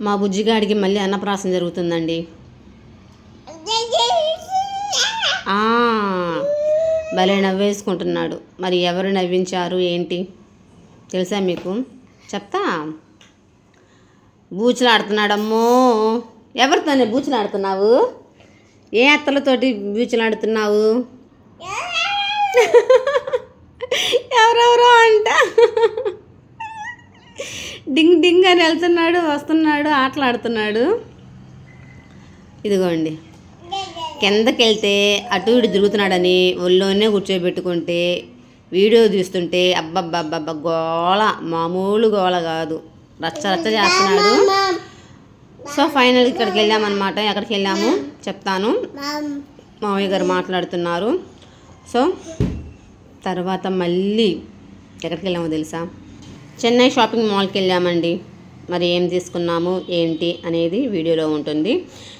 మా బుజ్జిగాడికి మళ్ళీ అన్నప్రాసం జరుగుతుందండి. భలే నవ్వేసుకుంటున్నాడు. మరి ఎవరు నవ్వించారు ఏంటి? తెలుసా మీకు? చెప్తా. బూచులాడుతున్నాడమ్మో. ఎవరితోనే బూచులాడుతున్నావు? ఏ అత్తలతోటి బూచులాడుతున్నావు? ఎవరెవరో అంట. డింగ్ డింగ్ అని వెళ్తున్నాడు వస్తున్నాడు ఆటలాడుతున్నాడు. ఇదిగోండి. కిందకి వెళ్తే అటు ఇటు తిరుగుతున్నాడని ఒళ్ళోనే కూర్చోబెట్టుకుంటే వీడియో తీస్తుంటే అబ్బబ్బబ్బబ్బ గోళ మామూలు గోళ కాదు. రచ్చ రచ్చ చేస్తున్నాడు. సో ఫైనల్ ఇక్కడికి వెళ్ళామన్నమాట. ఎక్కడికి వెళ్ళాము? చెప్తాను. మామయ్య గారు మాట్లాడుతున్నారు. సో తర్వాత మళ్ళీ ఎక్కడికి వెళ్ళామో తెలుసా? చెన్నై షాపింగ్ మాల్కి వెళ్ళామండి. మరి ఏం తీసుకున్నాము ఏంటి అనేది వీడియోలో ఉంటుంది.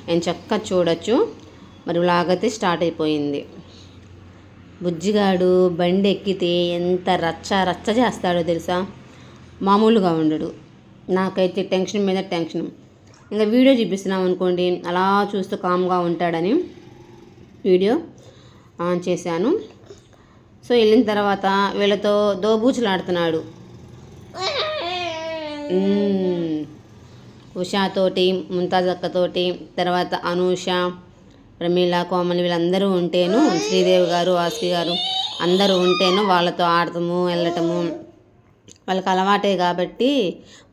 నేను చక్కగా చూడొచ్చు. మరి లాగైతే స్టార్ట్ అయిపోయింది. బుజ్జిగాడు బండి ఎక్కితే ఎంత రచ్చ రచ్చ చేస్తాడో తెలుసా? మామూలుగా ఉండడు. నాకైతే టెన్షన్ మీద టెన్షన్. ఇంకా వీడియో చూపిస్తున్నాం అనుకోండి అలా చూస్తూ కామ్గా ఉంటాడని వీడియో ఆన్ చేశాను. సో వెళ్ళిన తర్వాత వీళ్ళతో దోబూచులాడుతున్నాడు. ఉషాతోటి ముంతాజ్ అక్కతోటి తర్వాత అనూష ప్రమీల కోమలి వీళ్ళందరూ ఉంటేను శ్రీదేవి గారు ఆస్కి గారు అందరూ ఉంటేను వాళ్ళతో ఆడటము వెళ్ళటము. వాళ్ళకి అలవాటే కాబట్టి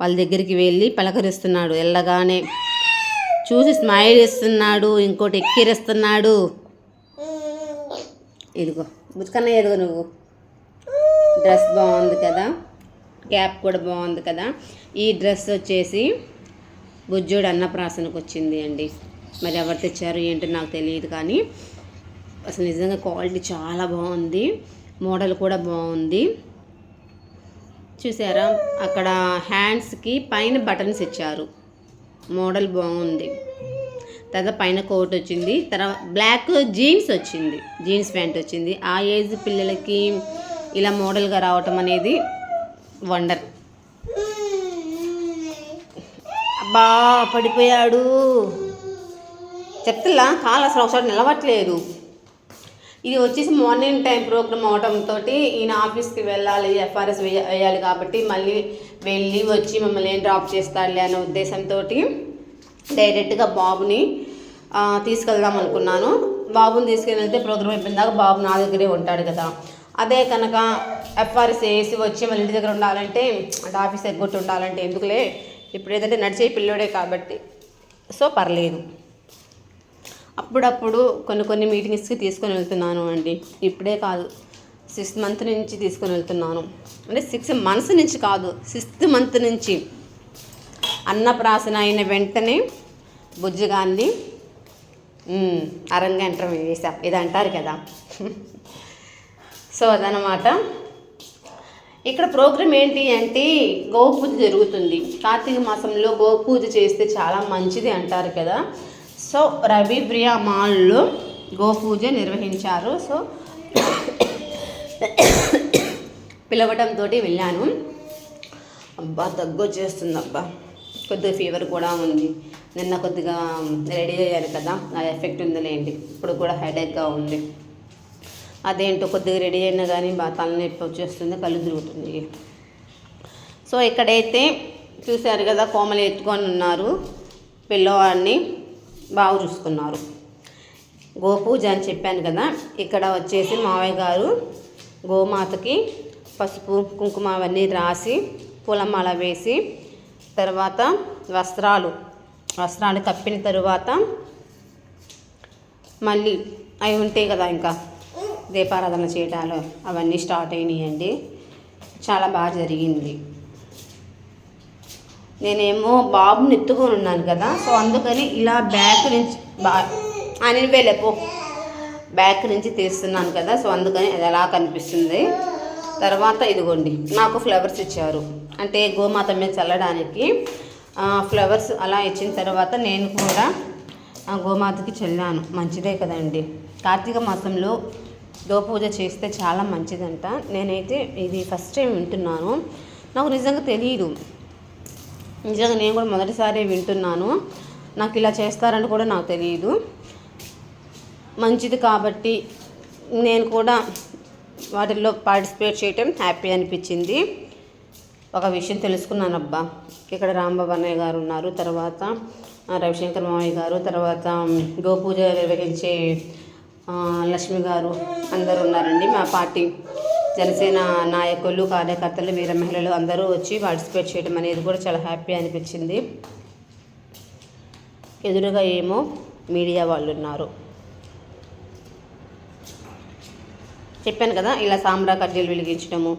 వాళ్ళ దగ్గరికి వెళ్ళి పలకరిస్తున్నాడు వెళ్ళగానే చూసి స్మైల్ ఇస్తున్నాడు ఇంకోటి ఎక్కిరిస్తున్నాడు. ఇదిగో బుచ్చుకన్నా ఎదుగు నువ్వు. డ్రెస్ బాగుంది కదా క్యాప్ కూడా బాగుంది కదా. ఈ డ్రెస్ వచ్చేసి బుజ్జుడు అన్నప్రాసనకు వచ్చింది అండి. మరి ఎవరు తెచ్చారు ఏంటో నాకు తెలియదు కానీ అసలు నిజంగా క్వాలిటీ చాలా బాగుంది. మోడల్ కూడా బాగుంది. చూసారా? అక్కడ హ్యాండ్స్కి పైన బటన్స్ ఇచ్చారు. మోడల్ బాగుంది. తర్వాత పైన కోట్ వచ్చింది. తర్వాత బ్లాక్ జీన్స్ వచ్చింది. జీన్స్ ప్యాంట్ వచ్చింది. ఆ ఏజ్ పిల్లలకి ఇలా మోడల్గా రావటం అనేది వండర్. అబ్బా పడిపోయాడు. చెప్తులా కాలు అసలు ఒకసారి నిలవట్లేదు ఇది వచ్చేసి మార్నింగ్ టైం ప్రోగ్రామ్ అవడంతో ఈయన ఆఫీస్కి వెళ్ళాలి ఎఫ్ఆర్ఎస్ వేయ వేయాలి కాబట్టి మళ్ళీ వెళ్ళి వచ్చి మమ్మల్ని ఏం డ్రాప్ చేస్తాడులే అనే ఉద్దేశంతో డైరెక్ట్గా బాబుని తీసుకెళ్దాం అనుకున్నాను. బాబుని తీసుకెళ్ళి వెళ్తే ప్రోగ్రామ్ అయిపోయిన దాకా బాబు నా దగ్గరే ఉంటాడు కదా. అదే కనుక ఎఫ్ఆర్ఎస్ వేసి వచ్చి మళ్ళీ ఇంటి దగ్గర ఉండాలంటే అంటే ఆఫీస్ ఎగ్గొట్టి ఉండాలంటే ఎందుకులే? ఇప్పుడు ఏదంటే నడిచే పిల్లోడే కాబట్టి. సో పర్లేదు. అప్పుడప్పుడు కొన్ని కొన్ని మీటింగ్స్కి తీసుకొని వెళ్తున్నాను అండి. ఇప్పుడే కాదు సిక్స్త్ మంత్ నుంచి తీసుకొని వెళ్తున్నాను. అంటే సిక్స్త్ మంత్స్ నుంచి కాదు సిక్స్త్ మంత్ నుంచి. అన్నప్రాసన అయిన వెంటనే బుజ్జిగాన్ని మ్, వేసాం ఇది అంటారు కదా. సో అదనమాట. ఇక్కడ ప్రోగ్రామ్ ఏంటి అంటే గోపూజ జరుగుతుంది. కార్తీక మాసంలో గోపూజ చేస్తే చాలా మంచిది అంటారు కదా. సో రవి ప్రియా మాల్లో గోపూజ నిర్వహించారు. సో పిలవటంతో వెళ్ళాను. అబ్బా దగ్గు వచ్చేస్తుంది అబ్బా. కొద్దిగా ఫీవర్ కూడా ఉంది. నిన్న కొద్దిగా రెడీ అయ్యాను కదా. ఆ ఎఫెక్ట్ ఉందిలేండి. ఇప్పుడు కూడా హెడేక్గా ఉంది. అదేంటో కొద్దిగా రెడీ అయినా కానీ బాగా తలనొప్పి వచ్చేస్తుంది కళ్ళు తిరుగుతుంది. సో ఇక్కడైతే చూశారు కదా కోమలు ఎత్తుకొని ఉన్నారు. పిల్లవాడిని బాగా చూసుకున్నారు. గోపూజ అని చెప్పాను కదా ఇక్కడ వచ్చేసి మావయ్య గారు గోమాతకి పసుపు కుంకుమ అవన్నీ రాసి పూలమాల వేసి తర్వాత వస్త్రాలు వస్త్రాలు కప్పిన తరువాత మళ్ళీ అవి ఉంటాయి కదా ఇంకా. దీపారాధన చేయటాలు అవన్నీ స్టార్ట్ అయినాయండి. చాలా బాగా జరిగింది. నేనేమో బాబుని ఎత్తుకొని ఉన్నాను కదా సో అందుకని ఇలా బ్యాక్ నుంచి బా అని వెళ్ళపో బ్యాక్ నుంచి తీస్తున్నాను కదా సో అందుకని అది ఎలా కనిపిస్తుంది. తర్వాత ఇదిగోండి నాకు ఫ్లవర్స్ ఇచ్చారు. అంటే గోమాత మీద చల్లడానికి ఫ్లవర్స్ అలా ఇచ్చిన తర్వాత నేను కూడా ఆ గోమాతకి చల్లాను. మంచిదే కదండి. కార్తీక మాసంలో గోపూజ చేస్తే చాలా మంచిదంట. నేనైతే ఇది ఫస్ట్ టైం వింటున్నాను. నాకు నిజంగా తెలియదు నిజంగా నేను కూడా మొదటిసారి వింటున్నాను. నాకు ఇలా చేస్తారని కూడా నాకు తెలియదు మంచిది కాబట్టి నేను కూడా వాటిల్లో పార్టిసిపేట్ చేయటం హ్యాపీ అనిపించింది. ఒక విషయం తెలుసుకున్నాను అబ్బా ఇక్కడ రాంబాబు అన్నయ్య గారు ఉన్నారు. తర్వాత రవిశంకర్ మామయ్య గారు తర్వాత గోపూజ నిర్వహించే లక్ష్మి గారు అందరూ ఉన్నారండి. మా పార్టీ జనసేన నాయకులు కార్యకర్తలు వీర మహిళలు అందరూ వచ్చి పార్టిసిపేట్ చేయడం అనేది కూడా చాలా హ్యాపీ అనిపించింది. ఎదురుగా ఏమో మీడియా వాళ్ళు ఉన్నారు. చెప్పాను కదా ఇలా సాంబ్రా కడ్డీలు వెలిగించడము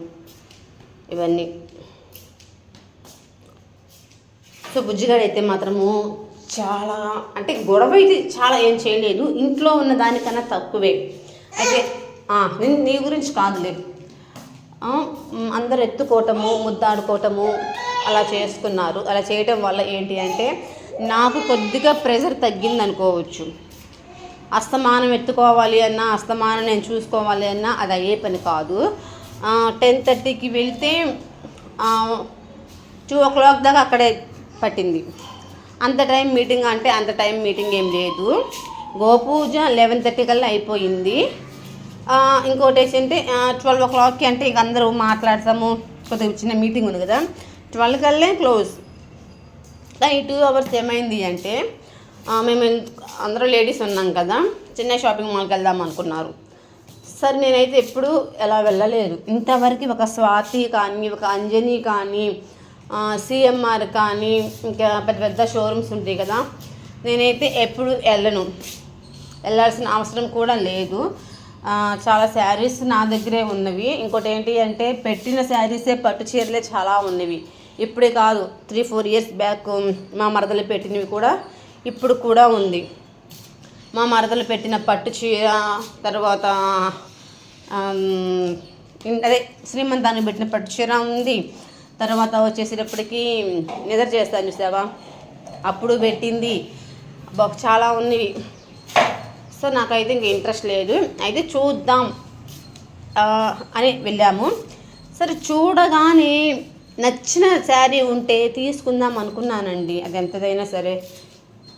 ఇవన్నీ. సో బుజ్జిగాడు అయితే మాత్రము చాలా అంటే గొడవ అయితే చాలా ఏం చేయలేదు. ఇంట్లో ఉన్న దానికన్నా తక్కువే. అయితే నేను నీ- గురించి కాదులే. అందరు ఎత్తుకోవటము ముద్దాడుకోవటము అలా చేసుకున్నారు అలా చేయటం వల్ల ఏంటి అంటే నాకు కొద్దిగా ప్రెషర్ తగ్గింది అనుకోవచ్చు అస్తమానం ఎత్తుకోవాలి అన్నా అస్తమానం నేను చూసుకోవాలి అన్నా అది అయ్యే పని కాదు. టెన్ థర్టీకి వెళ్తే టూ ఓ క్లాక్ దాకా అక్కడే పట్టింది. అంత టైం మీటింగ్ అంటే అంత టైం మీటింగ్ ఏం లేదు. గోపూజ లెవెన్ థర్టీ కల్లా అయిపోయింది. ఇంకోటి ఏంటంటే ట్వెల్వ్ ఓ క్లాక్కి అంటే ఇక అందరూ మాట్లాడతాము. కొద్దిగా చిన్న మీటింగ్ ఉంది కదా. ట్వెల్వ్ కల్లే క్లోజ్ ఈ టూ అవర్స్ ఏమైంది అంటే మేము అందరూ లేడీస్ ఉన్నాం కదా. చిన్న షాపింగ్ మాల్కి వెళ్దాం అనుకున్నారు. సార్ నేనైతే ఎప్పుడు ఎలా వెళ్ళలేదు. ఇంతవరకు ఒక స్వాతి కానీ ఒక అంజని కానీ సిఎంఆర్ కానీ ఇంకా పెద్ద పెద్ద షోరూమ్స్ ఉంటాయి కదా. నేనైతే ఎప్పుడు వెళ్ళను. వెళ్ళాల్సిన అవసరం కూడా లేదు. చాలా శారీస్ నా దగ్గరే ఉన్నవి. ఇంకోటి ఏంటి అంటే పెట్టిన శారీసే పట్టు చీరలే చాలా ఉన్నవి. ఇప్పుడే కాదు త్రీ ఫోర్ ఇయర్స్ బ్యాక్ మా మరదలు పెట్టినవి కూడా ఇప్పుడు కూడా ఉంది. మా మరదలు పెట్టిన పట్టు చీర తర్వాత అదే శ్రీమంతానికి పెట్టిన పట్టు చీర ఉంది. తర్వాత వచ్చేసేటప్పటికి నిద్ర చేస్తాను చూసావా? అప్పుడు పెట్టింది. అబ్బా, చాలా ఉన్నవి. సో నాకైతే ఇంక ఇంట్రెస్ట్ లేదు. అయితే చూద్దాం. అని వెళ్ళాము. సరే చూడగానే నచ్చిన శారీ ఉంటే తీసుకుందాం అనుకున్నానండి. అది ఎంతదైనా సరే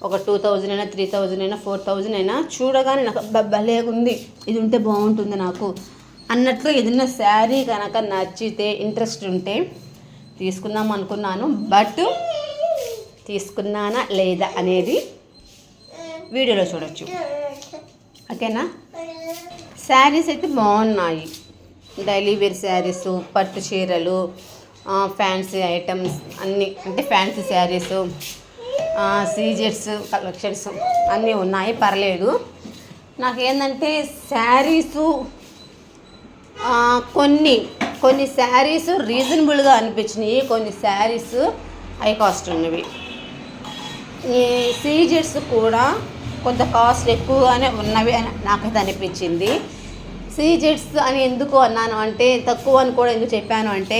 ఒక టూ థౌజండ్ అయినా త్రీ థౌజండ్ అయినా ఫోర్ థౌజండ్ అయినా చూడగానే నాకు భలే ఉంది. ఇది ఉంటే బాగుంటుంది నాకు. అన్నట్లు ఏదైనా శారీ కనుక నచ్చితే ఇంట్రెస్ట్ ఉంటే తీసుకుందాం అనుకున్నాను బట్ తీసుకున్నానా లేదా అనేది వీడియోలో చూడొచ్చు. ఓకేనా? శారీస్ అయితే బాగున్నాయి. డైలీ వేర్ శారీస్ పట్టు చీరలు ఫ్యాన్సీ ఐటమ్స్ అన్నీ అంటే ఫ్యాన్సీ శారీస్ సీజెట్స్ కలెక్షన్స్ అన్నీ ఉన్నాయి. పర్లేదు. నాకేంటంటే శారీసు కొన్ని కొన్ని శారీస్ రీజనబుల్గా అనిపించినాయి కొన్ని శారీస్ హై కాస్ట్ ఉన్నవి. ఈ సీజెట్స్ కూడా కొంత కాస్ట్ ఎక్కువగానే ఉన్నవి అని నాకైతే అనిపించింది. సీజెట్స్ అని ఎందుకు అన్నాను అంటే తక్కువ అని కూడా ఎందుకు చెప్పాను అంటే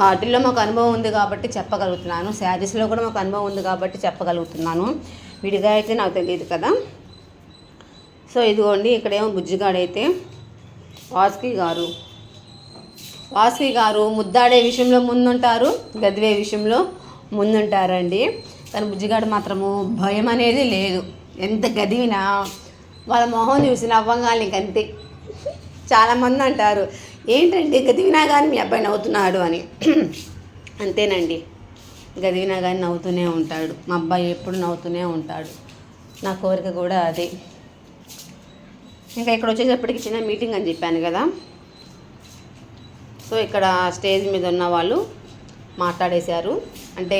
వాటిల్లో మాకు అనుభవం ఉంది కాబట్టి చెప్పగలుగుతున్నాను. శారీస్లో కూడా మాకు అనుభవం ఉంది కాబట్టి చెప్పగలుగుతున్నాను. విడిగా అయితే నాకు తెలియదు కదా. సో ఇదిగోండి ఇక్కడేమో బుజ్జిగాడైతే వాస్కి గారు వాసవి గారు ముద్దాడే విషయంలో ముందుంటారు గదివే విషయంలో ముందుంటారండి. తన బుజ్జిగాడు మాత్రము భయం అనేది లేదు. ఎంత గదివినా వాళ్ళ మొహం చూసి నవ్వంగానే ఇంకంతే చాలామంది అంటారు ఏంటండి గదివినా కానీ మీ అబ్బాయి నవ్వుతున్నాడు అని. అంతేనండి. గదివినా కానీ నవ్వుతూనే ఉంటాడు. మా అబ్బాయి ఎప్పుడు నవ్వుతూనే ఉంటాడు. నా కోరిక కూడా అదే. ఇంకా ఇక్కడ వచ్చేటప్పటికి చిన్న మీటింగ్ అని చెప్పాను కదా. సో ఇక్కడ స్టేజ్ మీద ఉన్న వాళ్ళు మాట్లాడేశారు. అంటే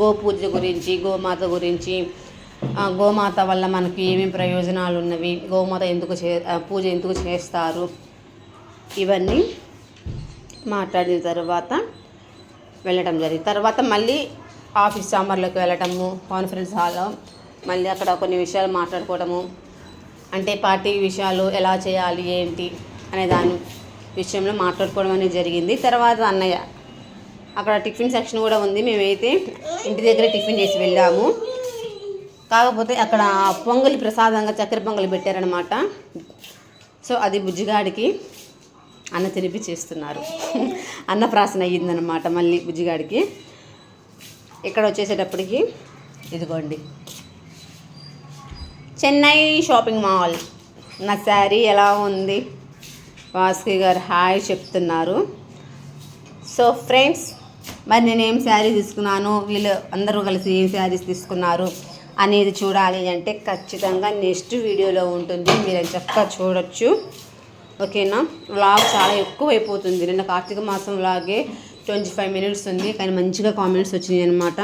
గోపూజ గురించి గోమాత గురించి గోమాత వల్ల మనకి ఏమేమి ప్రయోజనాలు ఉన్నవి గోమాత ఎందుకు చే పూజ ఎందుకు చేస్తారు ఇవన్నీ మాట్లాడిన తర్వాత వెళ్ళటం జరిగింది. తర్వాత మళ్ళీ ఆఫీస్ చాంబర్లోకి వెళ్ళటము కాన్ఫరెన్స్ హాల్లో మళ్ళీ అక్కడ కొన్ని విషయాలు మాట్లాడుకోవడము అంటే పార్టీ విషయాలు ఎలా చేయాలి ఏంటి అనే దాని విషయంలో మాట్లాడుకోవడం అనేది జరిగింది. తర్వాత అన్నయ్య అక్కడ టిఫిన్ సెక్షన్ కూడా ఉంది. మేమైతే ఇంటి దగ్గర టిఫిన్ చేసి వెళ్ళాము. కాకపోతే అక్కడ పొంగలి ప్రసాదంగా చక్కెర పొంగలి పెట్టారనమాట సో అది బుజ్జిగాడికి అన్న తినిపి చేస్తున్నారు. అన్నప్రాసన అయ్యిందనమాట మళ్ళీ బుజ్జిగాడికి. ఇక్కడ వచ్చేసేటప్పటికి ఇదిగోండి. Chennai shopping mall. నా శారీ ఎలా ఉంది? వాసుకి గారు హాయ్ చెప్తున్నారు. సో ఫ్రెండ్స్ మరి నేను ఏం శారీ తీసుకున్నాను? వీళ్ళు అందరూ కలిసి ఏం శారీస్ తీసుకున్నారు అనేది చూడాలి అంటే ఖచ్చితంగా నెక్స్ట్ వీడియోలో ఉంటుంది. మీరు చక్కగా చూడొచ్చు. ఓకేనా? వ్లాగ్ చాలా ఎక్కువ అయిపోతుంది నిన్న కార్తీక మాసం వ్లాగే ట్వంటీ ఫైవ్ మినిట్స్ ఉంది. కానీ మంచిగా కామెంట్స్ వచ్చినాయి అనమాట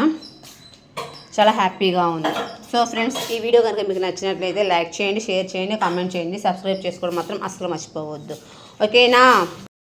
చాలా హ్యాపీగా ఉంది. సో ఫ్రెండ్స్ ఈ వీడియో కనుక మీకు నచ్చినట్లయితే లైక్ చేయండి షేర్ చేయండి కామెంట్ చేయండి. సబ్స్క్రైబ్ చేసుకోవడం మాత్రం అస్సలు మర్చిపోవద్దు. ఓకేనా?